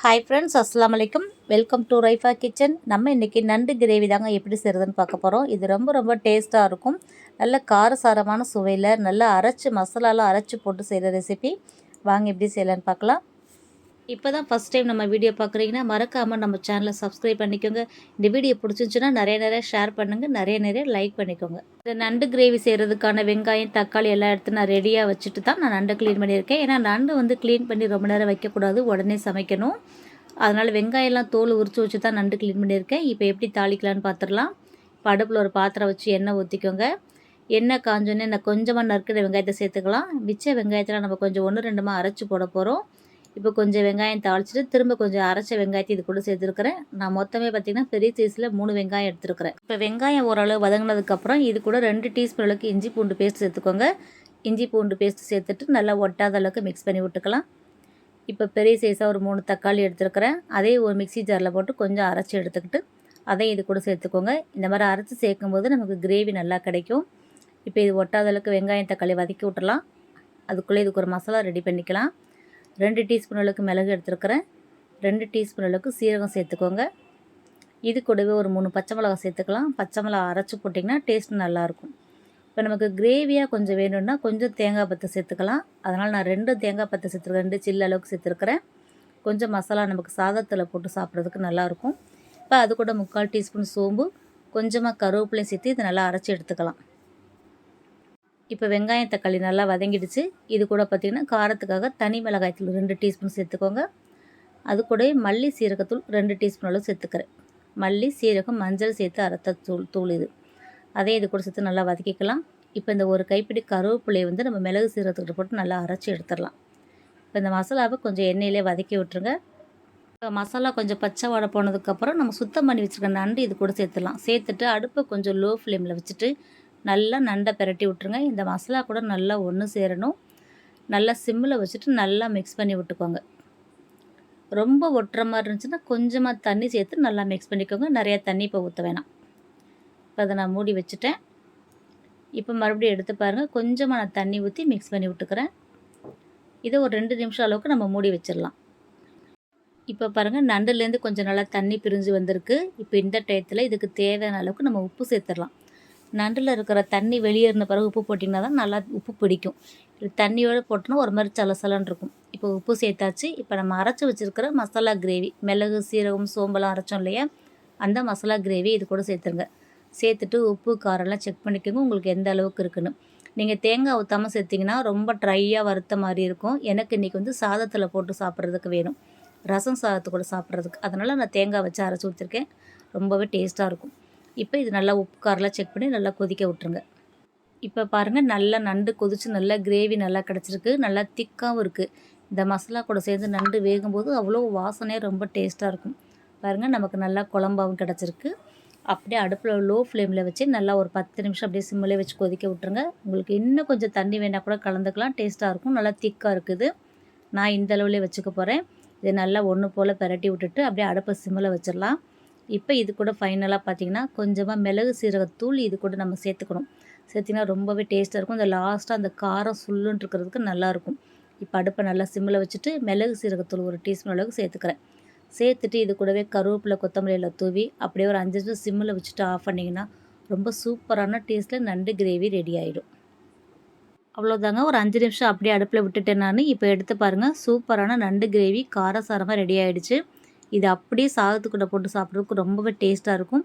Hi friends அஸ்லாம் வலைக்கம் welcome to Raifa kitchen நம்ம இன்றைக்கி நண்டு கிரேவி தாங்க எப்படி செய்கிறதுன்னு பார்க்க போகிறோம் இது ரொம்ப ரொம்ப டேஸ்ட்டாக இருக்கும். நல்ல காரசாரமான சுவையில் நல்லா அரைச்சி மசாலாலாம் அரைச்சி போட்டு செய்கிற ரெசிபி வாங்க எப்படி செய்யலான்னு பார்க்கலாம். இப்போ தான் ஃபஸ்ட் டைம் நம்ம வீடியோ பார்க்குறீங்கன்னா மறக்காமல் நம்ம சேனலை சப்ஸ்கிரைப் பண்ணிக்கோங்க. இந்த வீடியோ பிடிச்சிருந்துச்சுன்னா நிறைய நிறைய ஷேர் பண்ணுங்கள் நிறைய நிறைய லைக் பண்ணிக்கோங்க. இந்த நண்டு கிரேவி செய்கிறதுக்கான வெங்காயம் தக்காளி எல்லாம் எடுத்து நான் ரெடியாக வச்சுட்டு தான் நான் நண்டை க்ளீன் பண்ணியிருக்கேன். ஏன்னா நண்டு வந்து க்ளீன் பண்ணி ரொம்ப நேரம் வைக்கக்கூடாது. உடனே சமைக்கணும். அதனால் வெங்காயம்லாம் தோல் உரிச்சு வச்சு தான் நண்டு க்ளீன் பண்ணியிருக்கேன். இப்போ எப்படி தாளிக்கலான்னு பார்த்துடலாம் இப்போ அடுப்பில் ஒரு பாத்திரம் வச்சு எண்ணெய் ஊற்றிக்கோங்க எண்ணெய் காஞ்சோன்னே நான் கொஞ்சமாக நறுக்கிற வெங்காயத்தை சேர்த்துக்கலாம். மிச்ச வெங்காயத்தில் நம்ம கொஞ்சம் ஒன்று ரெண்டுமாக அரைச்சி போட போகிறோம் இப்போ கொஞ்சம் வெங்காயம் தாளிச்சிட்டு திரும்ப கொஞ்சம் அரைச்ச வெங்காயத்தை இது கூட சேர்த்துருக்கிறேன். நான் மொத்தமே பார்த்திங்கன்னா பெரிய சைஸில் மூணு வெங்காயம் எடுத்துருக்கிறேன். இப்போ வெங்காயம் ஓரளவு வதங்கினதுக்கப்புறம் இது கூட ரெண்டு டீஸ்பூன் அளவுக்கு இஞ்சி பூண்டு பேஸ்ட் சேர்த்துக்கோங்க. இஞ்சி பூண்டு பேஸ்ட் சேர்த்துட்டு நல்லா ஒட்டாத அளவுக்கு மிக்ஸ் பண்ணி விட்டுக்கலாம். இப்போ பெரிய சைஸாக ஒரு மூணு தக்காளி எடுத்துருக்கிறேன். அதே ஒரு மிக்சி ஜாரில் போட்டு கொஞ்சம் அரைச்சி எடுத்துக்கிட்டு அதையும் இது கூட சேர்த்துக்கோங்க. இந்த மாதிரி அரைச்சி சேர்க்கும்போது நமக்கு கிரேவி நல்லா கிடைக்கும். இப்போ இது ஒட்டாத அளவுக்கு வெங்காயம் தக்காளி வதக்கி விட்டுலாம் அதுக்குள்ளே இதுக்கு ஒரு மசாலா ரெடி பண்ணிக்கலாம். ரெண்டு டீஸ்பூன் அளவுக்கு மிளகு எடுத்துருக்கிறேன். ரெண்டு டீஸ்பூன் அளவுக்கு சீரகம் சேர்த்துக்கோங்க. இது கூடவே ஒரு மூணு பச்சை மிளகா சேர்த்துக்கலாம். பச்சை மிளகா அரைச்சி போட்டிங்கன்னா டேஸ்ட் நல்லாயிருக்கும். இப்போ நமக்கு கிரேவியாக கொஞ்சம் வேணும்னா கொஞ்சம் தேங்காய் பற்ற சேர்த்துக்கலாம். அதனால் நான் ரெண்டு தேங்காய் பற்ற சேர்த்துருக்கேன். ரெண்டு சில்லு அளவுக்கு சேர்த்துருக்குறேன். கொஞ்சம் மசாலா நமக்கு சாதத்தில் போட்டு சாப்பிட்றதுக்கு நல்லாயிருக்கும். இப்போ அது கூட முக்கால் டீஸ்பூன் சோம்பு கொஞ்சமாக கருவேப்பிலையும் சேர்த்து இதை நல்லா அரைச்சி எடுத்துக்கலாம். இப்போ வெங்காயம் தக்காளி நல்லா வதங்கிடுச்சு. இது கூட பார்த்திங்கன்னா காரத்துக்காக தனி மிளகாய்த்தூள் ரெண்டு டீஸ்பூன் சேர்த்துக்கோங்க. அது கூட மல்லி சீரகத்தூள் ரெண்டு டீஸ்பூன் அளவு சேர்த்துக்கிறேன். மல்லி சீரகம் மஞ்சள் சேர்த்து அரைத்த தூள் தூள் இது. அதே இது கூட சேர்த்து நல்லா வதக்கிக்கலாம். இப்போ இந்த ஒரு கைப்பிடி கருவேப்பிலையை வந்து நம்ம மிளகு சீரகத்துக்கிட்ட போட்டு நல்லா அரைச்சி எடுத்துடலாம். இப்போ இந்த மசாலாவை கொஞ்சம் எண்ணெயிலே வதக்கி விட்டுருங்க. இப்போ மசாலா கொஞ்சம் பச்சை வடை போனதுக்கப்புறம் நம்ம சுத்தம் பண்ணி வச்சுருக்க நண்டு இது கூட சேர்த்துடலாம். சேர்த்துட்டு அடுப்பை கொஞ்சம் லோ ஃப்ளேமில் வச்சுட்டு நல்லா நண்டை பெரட்டி விட்ருங்க இந்த மசாலா கூட நல்லா ஒன்று சேரணும். நல்லா சிம்மில் வச்சுட்டு நல்லா மிக்ஸ் பண்ணி விட்டுக்கோங்க. ரொம்ப ஒட்டுற மாதிரி இருந்துச்சுன்னா கொஞ்சமாக தண்ணி சேர்த்து நல்லா மிக்ஸ் பண்ணிக்கோங்க. நிறையா தண்ணி இப்போ ஊற்ற வேணாம். இப்போ அதை நான் மூடி வச்சுட்டேன். இப்போ மறுபடியும் எடுத்து பாருங்கள் கொஞ்சமாக நான் தண்ணி ஊற்றி மிக்ஸ் பண்ணி விட்டுக்கிறேன். இதை ஒரு ரெண்டு நிமிஷம் அளவுக்கு நம்ம மூடி வச்சிடலாம். இப்போ பாருங்கள் நண்டுலேருந்து கொஞ்சம் நல்லா தண்ணி பிரிஞ்சு வந்திருக்கு. இப்போ இந்த டயத்தில் இதுக்கு தேவையான அளவுக்கு நம்ம உப்பு சேர்த்துடலாம். நண்டில் இருக்கிற தண்ணி வெளியேறின பிறகு உப்பு போட்டிங்கன்னா தான் நல்லா உப்பு பிடிக்கும். தண்ணியோடு போட்டோன்னா ஒரு மாதிரி சலசலன்னு இருக்கும். இப்போ உப்பு சேர்த்தாச்சு. இப்போ நம்ம அரைச்சி வச்சுருக்கிற மசாலா கிரேவி மிளகு சீரகம் சோம்பெல்லாம் அரைச்சோம் இல்லையா? அந்த மசாலா கிரேவி இது கூட சேர்த்துருங்க. சேர்த்துட்டு உப்பு காரம்லாம் செக் பண்ணிக்கோங்க. உங்களுக்கு எந்த அளவுக்கு இருக்குன்னு. நீங்கள் தேங்காய் ஊற்றாமல் சேர்த்திங்கன்னா ரொம்ப ட்ரையாக வறுத்த மாதிரி இருக்கும். எனக்கு இன்றைக்கி வந்து சாதத்தில் போட்டு சாப்பிட்றதுக்கு வேணும். ரசம் சாதத்து கூட சாப்பிட்றதுக்கு. அதனால் நான் தேங்காய் வச்சு அரைச்சி ஊற்றிருக்கேன் ரொம்பவே டேஸ்ட்டாக இருக்கும். இப்போ இது நல்லா உப்பு காரெலாம் செக் பண்ணி நல்லா கொதிக்க விட்ருங்க இப்போ பாருங்கள் நல்லா நண்டு கொதித்து நல்லா கிரேவி நல்லா கிடச்சிருக்கு. நல்லா திக்காகவும் இருக்குது இந்த மசாலா கூட சேர்ந்து நண்டு வேகும்போது அவ்வளோ வாசனையாக ரொம்ப டேஸ்ட்டாக இருக்கும். பாருங்கள் நமக்கு நல்லா குழம்பாகவும் கிடச்சிருக்கு. அப்படியே அடுப்பில் லோ ஃப்ளேமில் வச்சு நல்லா ஒரு பத்து நிமிஷம் அப்படியே சிம்மிலே வச்சு கொதிக்க விட்ருங்க உங்களுக்கு இன்னும் கொஞ்சம் தண்ணி வேணால் கூட கலந்துக்கலாம். டேஸ்ட்டாக இருக்கும். நல்லா திக்காக இருக்குது. நான் இந்த அளவுலேயே வச்சுக்க போகிறேன் இதை நல்லா ஒன்று போல் பரட்டி விட்டுட்டு அப்படியே அடுப்பை சிம்மில் வச்சிடலாம். இப்போ இது கூட ஃபைனலாக பார்த்தீங்கன்னா கொஞ்சமாக மிளகு சீரகத்தூள் இது கூட நம்ம சேர்த்துக்கணும். சேர்த்திங்கன்னா ரொம்பவே டேஸ்ட்டாக இருக்கும். இந்த லாஸ்ட்டாக அந்த காரம் சுல்லுன்னு இருக்கிறதுக்கு நல்லாயிருக்கும் இப்போ அடுப்பை நல்லா சிம்மில் வச்சுட்டு மிளகு சீரகத்தூள் ஒரு டீஸ்பூன் அளவுக்கு சேர்த்துக்கிறேன். சேர்த்துட்டு இது கூடவே கருவேப்பிலை கொத்தமல்லியில் தூவி அப்படியே ஒரு அஞ்சு நிமிஷம் சிம்மில் வச்சுட்டு ஆஃப் பண்ணிங்கன்னா ரொம்ப சூப்பரான டேஸ்ட்டில் நண்டு கிரேவி ரெடி ஆகிடும் அவ்வளோதாங்க ஒரு அஞ்சு நிமிஷம் அப்படியே அடுப்பில் விட்டுட்டேன் நான். இப்போ எடுத்து பாருங்கள் சூப்பரான நண்டு கிரேவி காரசாரமாக ரெடி ஆகிடுச்சு இது அப்படியே சாதத்துக்கூட போட்டு சாப்பிட்றதுக்கு ரொம்பவே டேஸ்ட்டாக இருக்கும்.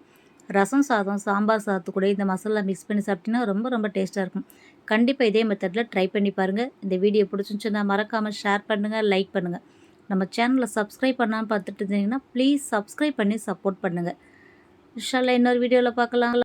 ரசம் சாதம் சாம்பார் சாதத்துக்கூட இந்த மசாலா மிக்ஸ் பண்ணி சாப்பிட்டிங்கன்னா ரொம்ப ரொம்ப டேஸ்ட்டாக இருக்கும். கண்டிப்பாக இதே மெத்தடில் ட்ரை பண்ணி பாருங்கள் இந்த வீடியோ பிடிச்சிருந்துச்சுன்னா மறக்காமல் ஷேர் பண்ணுங்கள் லைக் பண்ணுங்கள் நம்ம சேனலில் சப்ஸ்கிரைப் பண்ணாமல் பார்த்துட்டு இருந்தீங்கன்னா ப்ளீஸ் சப்ஸ்கிரைப் பண்ணி சப்போர்ட் பண்ணுங்கள் இன்ஷால்லா இன்னொரு வீடியோவில் பார்க்கலாம்.